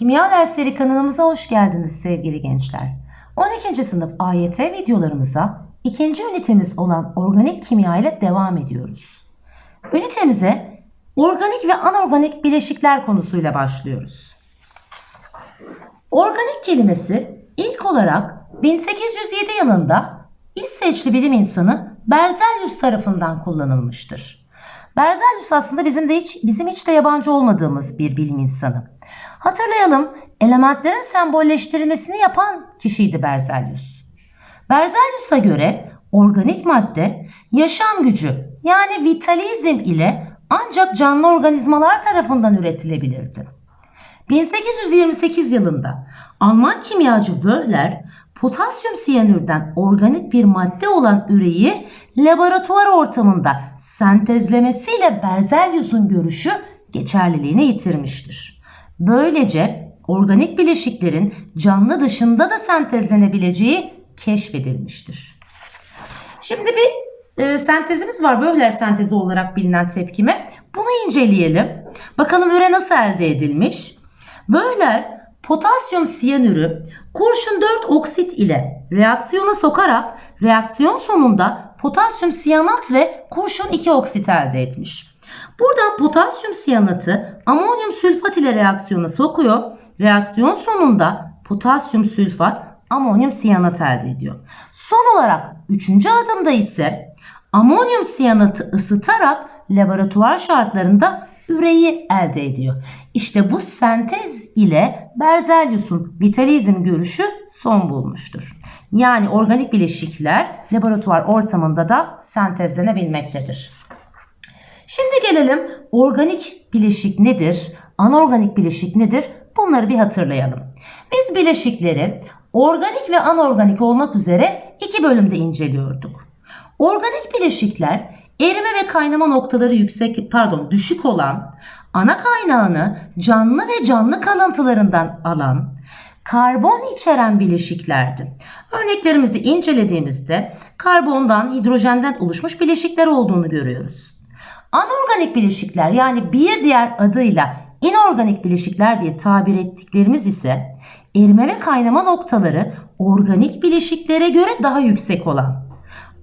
Kimya dersleri kanalımıza hoş geldiniz sevgili gençler. 12. sınıf AYT videolarımıza ikinci ünitemiz olan organik kimya ile devam ediyoruz. Ünitemize organik ve anorganik bileşikler konusuyla başlıyoruz. Organik kelimesi ilk olarak 1807 yılında İsveçli bilim insanı Berzelius tarafından kullanılmıştır. Berzelius aslında bizim de hiç bizim hiç de yabancı olmadığımız bir bilim insanı. Hatırlayalım, elementlerin sembolleştirilmesini yapan kişiydi Berzelius. Berzelius'a göre organik madde yaşam gücü yani vitalizm ile ancak canlı organizmalar tarafından üretilebilirdi. 1828 yılında Alman kimyacı Wöhler potasyum siyanürden organik bir madde olan üreyi laboratuvar ortamında sentezlemesiyle Berzelius'un görüşü geçerliliğini yitirmiştir. Böylece organik bileşiklerin canlı dışında da sentezlenebileceği keşfedilmiştir. Şimdi bir e, sentezimiz var. Böhler sentezi olarak bilinen tepkime. Bunu inceleyelim. Bakalım üre nasıl elde edilmiş? Böhler potasyum siyanürü kurşun 4 oksit ile reaksiyona sokarak reaksiyon sonunda potasyum siyanat ve kurşun 2 oksit elde etmiş. Buradan potasyum siyanatı amonyum sülfat ile reaksiyona sokuyor. Reaksiyon sonunda potasyum sülfat amonyum siyanat elde ediyor. Son olarak üçüncü adımda ise amonyum siyanatı ısıtarak laboratuvar şartlarında üreyi elde ediyor. İşte bu sentez ile Berzelius'un vitalizm görüşü son bulmuştur. Yani organik bileşikler laboratuvar ortamında da sentezlenebilmektedir. Şimdi gelelim organik bileşik nedir? Anorganik bileşik nedir? Bunları bir hatırlayalım. Biz bileşikleri organik ve anorganik olmak üzere iki bölümde inceliyorduk. Organik bileşikler erime ve kaynama noktaları yüksek pardon düşük olan ana kaynağını canlı ve canlı kalıntılarından alan karbon içeren bileşiklerdi. Örneklerimizi incelediğimizde karbondan, hidrojenden oluşmuş bileşikler olduğunu görüyoruz. Anorganik bileşikler yani bir diğer adıyla inorganik bileşikler diye tabir ettiklerimiz ise erime ve kaynama noktaları organik bileşiklere göre daha yüksek olan,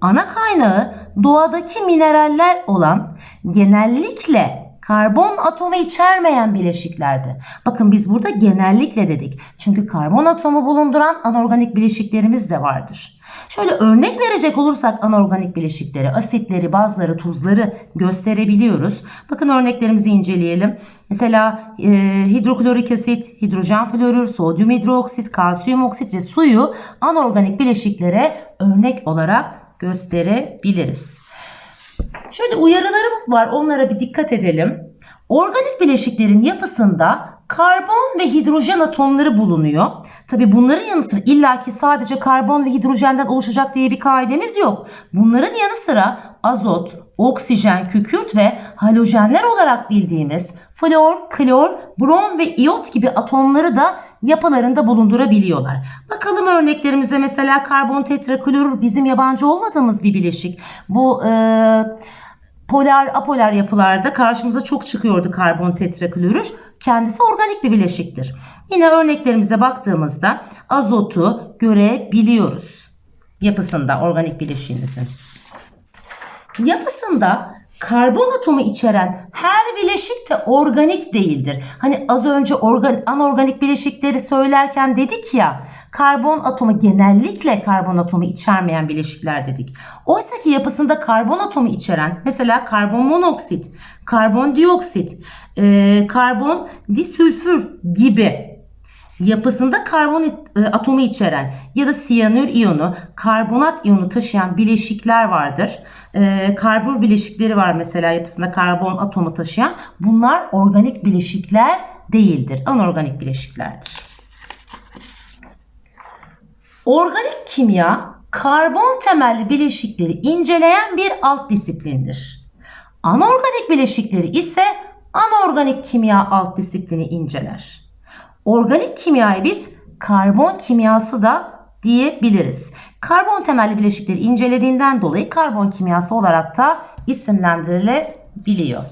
ana kaynağı doğadaki mineraller olan genellikle karbon atomu içermeyen bileşiklerdi. Bakın biz burada genellikle dedik. Çünkü karbon atomu bulunduran anorganik bileşiklerimiz de vardır. Şöyle örnek verecek olursak anorganik bileşikleri, asitleri, bazıları, tuzları gösterebiliyoruz. Bakın örneklerimizi inceleyelim. Mesela e, hidroklorik asit, hidrojen florür, sodyum hidroksit, kalsiyum oksit ve suyu anorganik bileşiklere örnek olarak gösterebiliriz. Şöyle uyarılarımız var. Onlara bir dikkat edelim. Organik bileşiklerin yapısında karbon ve hidrojen atomları bulunuyor. Tabi bunların yanı sıra illaki sadece karbon ve hidrojenden oluşacak diye bir kaidemiz yok. Bunların yanı sıra azot, oksijen, kükürt ve halojenler olarak bildiğimiz flor, klor, brom ve iot gibi atomları da yapılarında bulundurabiliyorlar. Bakalım örneklerimize mesela karbon tetraklorür bizim yabancı olmadığımız bir bileşik. Bu eee polar apolar yapılarda karşımıza çok çıkıyordu karbon tetraklorür. Kendisi organik bir bileşiktir. Yine örneklerimize baktığımızda azotu görebiliyoruz. Yapısında organik bileşiğimizin. Yapısında karbon atomu içeren her bileşik de organik değildir. Hani az önce organ, anorganik bileşikleri söylerken dedik ya karbon atomu genellikle karbon atomu içermeyen bileşikler dedik. Oysa ki yapısında karbon atomu içeren mesela karbon monoksit, karbon dioksit, e, karbon disülfür gibi yapısında karbon e, atomu içeren ya da siyanür iyonu, karbonat iyonu taşıyan bileşikler vardır. E, karbür bileşikleri var mesela yapısında karbon atomu taşıyan. Bunlar organik bileşikler değildir. Anorganik bileşiklerdir. Organik kimya karbon temelli bileşikleri inceleyen bir alt disiplindir. Anorganik bileşikleri ise anorganik kimya alt disiplini inceler. Organik kimyayı biz karbon kimyası da diyebiliriz. Karbon temelli bileşikleri incelediğinden dolayı karbon kimyası olarak da isimlendirilebiliyor.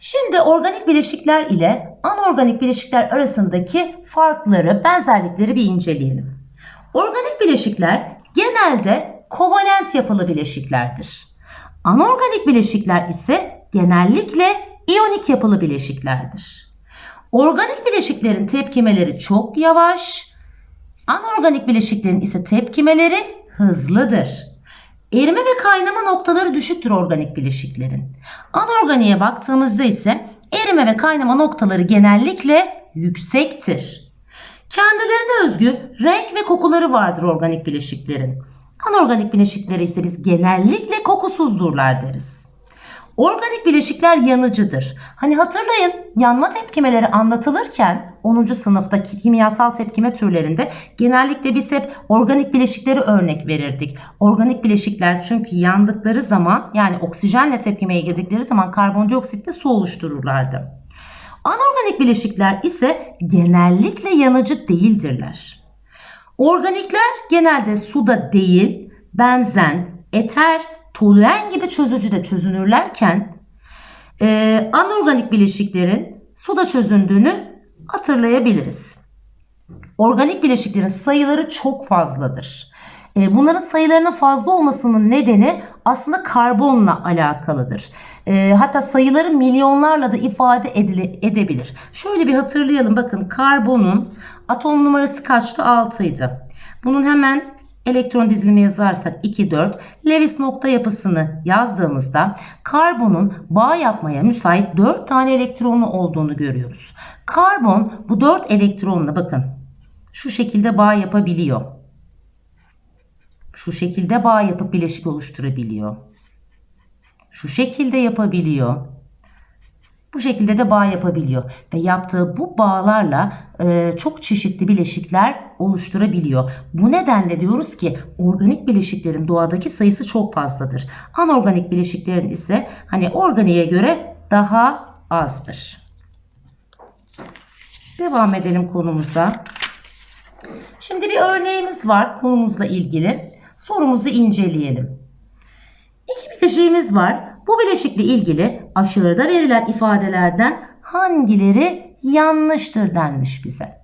Şimdi organik bileşikler ile anorganik bileşikler arasındaki farkları, benzerlikleri bir inceleyelim. Organik bileşikler genelde kovalent yapılı bileşiklerdir. Anorganik bileşikler ise genellikle iyonik yapılı bileşiklerdir. Organik bileşiklerin tepkimeleri çok yavaş, anorganik bileşiklerin ise tepkimeleri hızlıdır. Erime ve kaynama noktaları düşüktür organik bileşiklerin. Anorganiğe baktığımızda ise erime ve kaynama noktaları genellikle yüksektir. Kendilerine özgü renk ve kokuları vardır organik bileşiklerin. Anorganik bileşikleri ise biz genellikle kokusuzdurlar deriz. Organik bileşikler yanıcıdır. Hani hatırlayın yanma tepkimeleri anlatılırken 10. sınıfta kimyasal tepkime türlerinde genellikle biz hep organik bileşikleri örnek verirdik. Organik bileşikler çünkü yandıkları zaman yani oksijenle tepkimeye girdikleri zaman karbondioksit ve su oluştururlardı. Anorganik bileşikler ise genellikle yanıcı değildirler. Organikler genelde suda değil, benzen, eter, toluen gibi çözücüde çözünürlerken e, anorganik bileşiklerin suda çözündüğünü hatırlayabiliriz. Organik bileşiklerin sayıları çok fazladır. E, bunların sayılarının fazla olmasının nedeni aslında karbonla alakalıdır. E, hatta sayıları milyonlarla da ifade edile, edebilir. Şöyle bir hatırlayalım. Bakın karbonun atom numarası kaçtı? 6 idi. Bunun hemen elektron dizilimi yazarsak 2, 4. Lewis nokta yapısını yazdığımızda karbonun bağ yapmaya müsait 4 tane elektronu olduğunu görüyoruz. Karbon bu 4 elektronla bakın şu şekilde bağ yapabiliyor. Şu şekilde bağ yapıp bileşik oluşturabiliyor. Şu şekilde yapabiliyor. Bu şekilde de bağ yapabiliyor ve yaptığı bu bağlarla e, çok çeşitli bileşikler oluşturabiliyor. Bu nedenle diyoruz ki organik bileşiklerin doğadaki sayısı çok fazladır. Anorganik bileşiklerin ise hani organiğe göre daha azdır. Devam edelim konumuza. Şimdi bir örneğimiz var konumuzla ilgili. Sorumuzu inceleyelim. İki bileşiğimiz var. Bu bileşikle ilgili aşağıda verilen ifadelerden hangileri yanlıştır denmiş bize.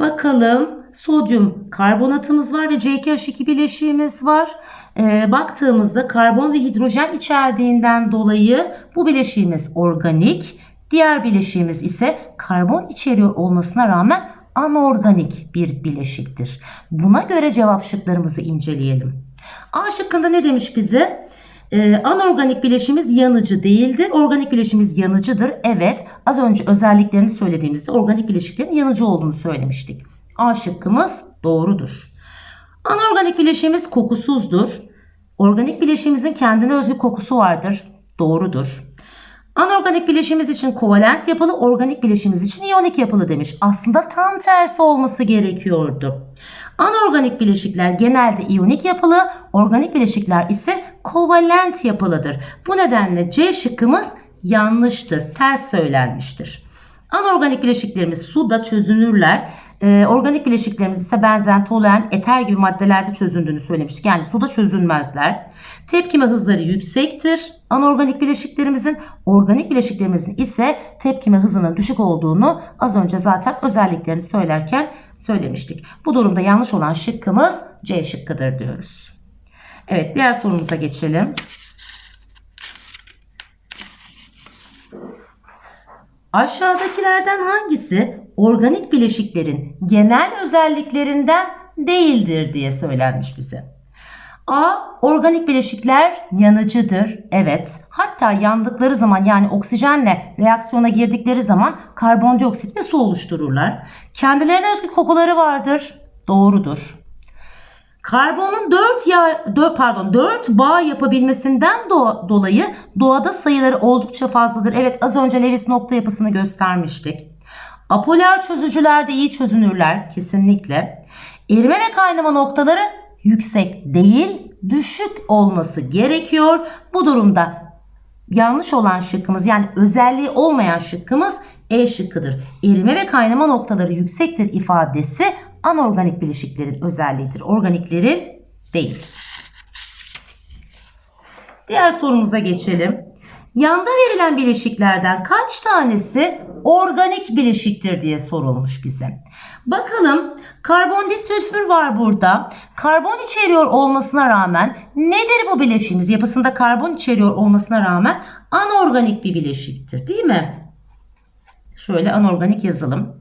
Bakalım sodyum karbonatımız var ve C2H2 bileşiğimiz var. Ee, baktığımızda karbon ve hidrojen içerdiğinden dolayı bu bileşiğimiz organik. Diğer bileşiğimiz ise karbon içeriyor olmasına rağmen anorganik bir bileşiktir. Buna göre cevap şıklarımızı inceleyelim. A şıkkında ne demiş bize? Ee, anorganik bileşimiz yanıcı değildir. Organik bileşimiz yanıcıdır. Evet az önce özelliklerini söylediğimizde organik bileşiklerin yanıcı olduğunu söylemiştik. A şıkkımız doğrudur. Anorganik bileşimiz kokusuzdur. Organik bileşimizin kendine özgü kokusu vardır. Doğrudur. Anorganik bileşimiz için kovalent yapılı, organik bileşimiz için iyonik yapılı demiş. Aslında tam tersi olması gerekiyordu. Anorganik bileşikler genelde iyonik yapılı, organik bileşikler ise kovalent yapılıdır. Bu nedenle C şıkkımız yanlıştır, ters söylenmiştir. Anorganik bileşiklerimiz suda çözünürler. Ee, organik bileşiklerimiz ise benzen, toluen, eter gibi maddelerde çözündüğünü söylemiştik. Yani suda çözünmezler. Tepkime hızları yüksektir. Anorganik bileşiklerimizin, organik bileşiklerimizin ise tepkime hızının düşük olduğunu az önce zaten özelliklerini söylerken söylemiştik. Bu durumda yanlış olan şıkkımız C şıkkıdır diyoruz. Evet diğer sorumuza geçelim. Aşağıdakilerden hangisi organik bileşiklerin genel özelliklerinden değildir diye söylenmiş bize. A. Organik bileşikler yanıcıdır. Evet. Hatta yandıkları zaman yani oksijenle reaksiyona girdikleri zaman karbondioksit ve su oluştururlar. Kendilerine özgü kokuları vardır. Doğrudur. Karbonun 4 ya 4 pardon 4 bağ yapabilmesinden do dolayı doğada sayıları oldukça fazladır. Evet az önce Lewis nokta yapısını göstermiştik. Apolar çözücülerde iyi çözünürler kesinlikle. Erime ve kaynama noktaları yüksek değil düşük olması gerekiyor. Bu durumda yanlış olan şıkkımız yani özelliği olmayan şıkkımız E şıkkıdır. Erime ve kaynama noktaları yüksektir ifadesi anorganik bileşiklerin özelliğidir. Organiklerin değil. Diğer sorumuza geçelim. Yanda verilen bileşiklerden kaç tanesi organik bileşiktir diye sorulmuş bize. Bakalım karbondisülfür var burada. Karbon içeriyor olmasına rağmen nedir bu bileşiğimiz? Yapısında karbon içeriyor olmasına rağmen anorganik bir bileşiktir değil mi? Şöyle anorganik yazalım.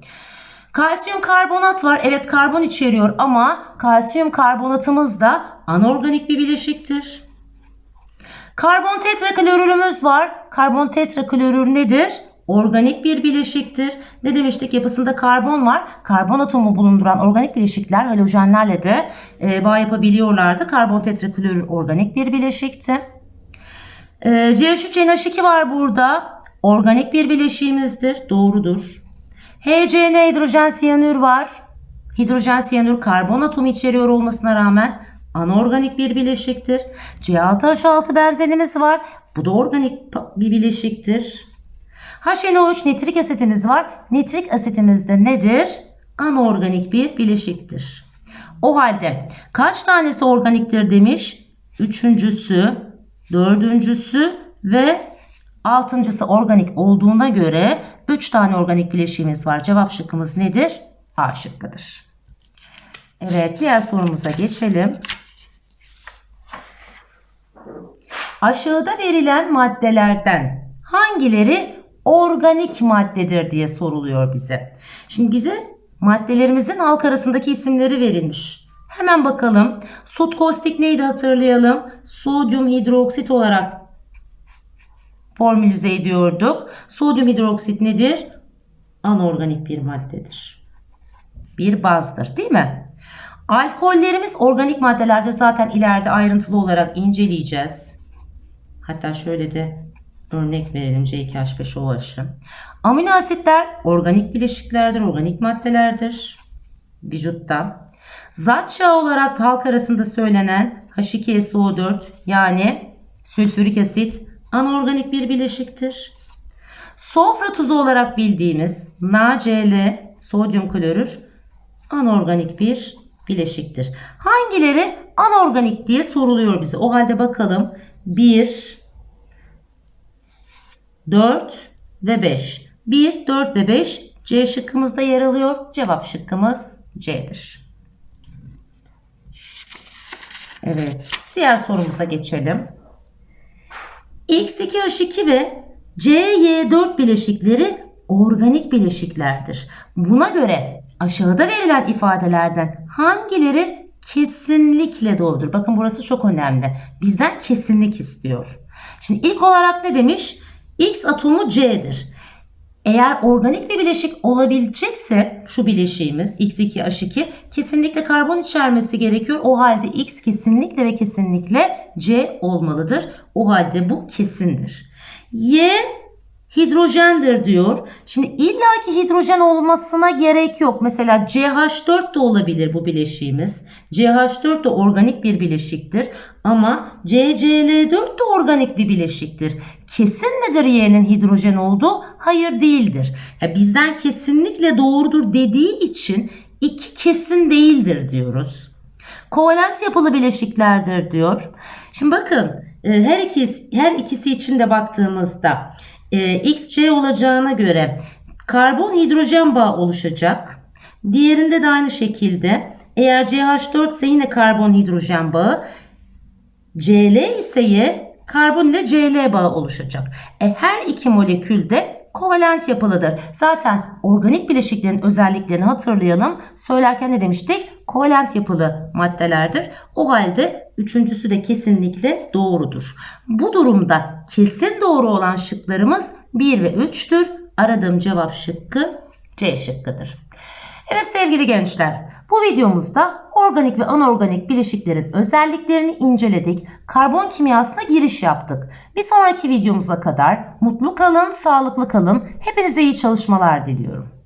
Kalsiyum karbonat var. Evet karbon içeriyor ama kalsiyum karbonatımız da anorganik bir bileşiktir. Karbon tetraklorürümüz var. Karbon tetraklorür nedir? Organik bir bileşiktir. Ne demiştik? Yapısında karbon var. Karbon atomu bulunduran organik bileşikler halojenlerle de e, bağ yapabiliyorlardı. Karbon tetraklorür organik bir bileşikti. E, CH3NH2 var burada. Organik bir bileşiğimizdir. Doğrudur. HCN hidrojen siyanür var. Hidrojen siyanür karbon atomu içeriyor olmasına rağmen anorganik bir bileşiktir. C6H6 benzenimiz var. Bu da organik bir bileşiktir. HNO3 nitrik asitimiz var. Nitrik asitimiz de nedir? Anorganik bir bileşiktir. O halde kaç tanesi organiktir demiş? Üçüncüsü, dördüncüsü ve altıncısı organik olduğuna göre 3 tane organik bileşiğimiz var. Cevap şıkkımız nedir? A şıkkıdır. Evet diğer sorumuza geçelim. Aşağıda verilen maddelerden hangileri organik maddedir diye soruluyor bize. Şimdi bize maddelerimizin halk arasındaki isimleri verilmiş. Hemen bakalım. Sod kostik neydi hatırlayalım. Sodyum hidroksit olarak formülize ediyorduk. Sodyum hidroksit nedir? Anorganik bir maddedir. Bir bazdır değil mi? Alkollerimiz organik maddelerde zaten ileride ayrıntılı olarak inceleyeceğiz. Hatta şöyle de örnek verelim C2H5OH'ı. Amino asitler organik bileşiklerdir, organik maddelerdir vücutta. Zat çağı olarak halk arasında söylenen H2SO4 yani sülfürik asit anorganik bir bileşiktir. Sofra tuzu olarak bildiğimiz NaCl sodyum klorür anorganik bir bileşiktir. Hangileri anorganik diye soruluyor bize. O halde bakalım 1 4 ve 5. 1 4 ve 5 C şıkkımızda yer alıyor. Cevap şıkkımız C'dir. Evet, diğer sorumuza geçelim. X2H2 ve CY4 bileşikleri organik bileşiklerdir. Buna göre aşağıda verilen ifadelerden hangileri kesinlikle doğrudur? Bakın burası çok önemli. Bizden kesinlik istiyor. Şimdi ilk olarak ne demiş? X atomu C'dir. Eğer organik bir bileşik olabilecekse şu bileşiğimiz X2H2 kesinlikle karbon içermesi gerekiyor. O halde X kesinlikle ve kesinlikle C olmalıdır. O halde bu kesindir. Y hidrojendir diyor. Şimdi illaki hidrojen olmasına gerek yok. Mesela CH4 de olabilir bu bileşiğimiz. CH4 de organik bir bileşiktir. Ama CCl4 de organik bir bileşiktir. Kesin midir Y'nin hidrojen olduğu? Hayır değildir. Ya bizden kesinlikle doğrudur dediği için iki kesin değildir diyoruz. Kovalent yapılı bileşiklerdir diyor. Şimdi bakın e, her ikisi, her ikisi için de baktığımızda e, XC olacağına göre karbon hidrojen bağı oluşacak. Diğerinde de aynı şekilde eğer CH4 ise yine karbon hidrojen bağı Cl ise Y karbon ile Cl bağı oluşacak. E, her iki molekül de kovalent yapılıdır. Zaten organik bileşiklerin özelliklerini hatırlayalım. Söylerken ne demiştik? Kovalent yapılı maddelerdir. O halde üçüncüsü de kesinlikle doğrudur. Bu durumda kesin doğru olan şıklarımız 1 ve 3'tür. Aradığım cevap şıkkı C şıkkıdır. Evet sevgili gençler, bu videomuzda organik ve anorganik bileşiklerin özelliklerini inceledik. Karbon kimyasına giriş yaptık. Bir sonraki videomuza kadar mutlu kalın, sağlıklı kalın. Hepinize iyi çalışmalar diliyorum.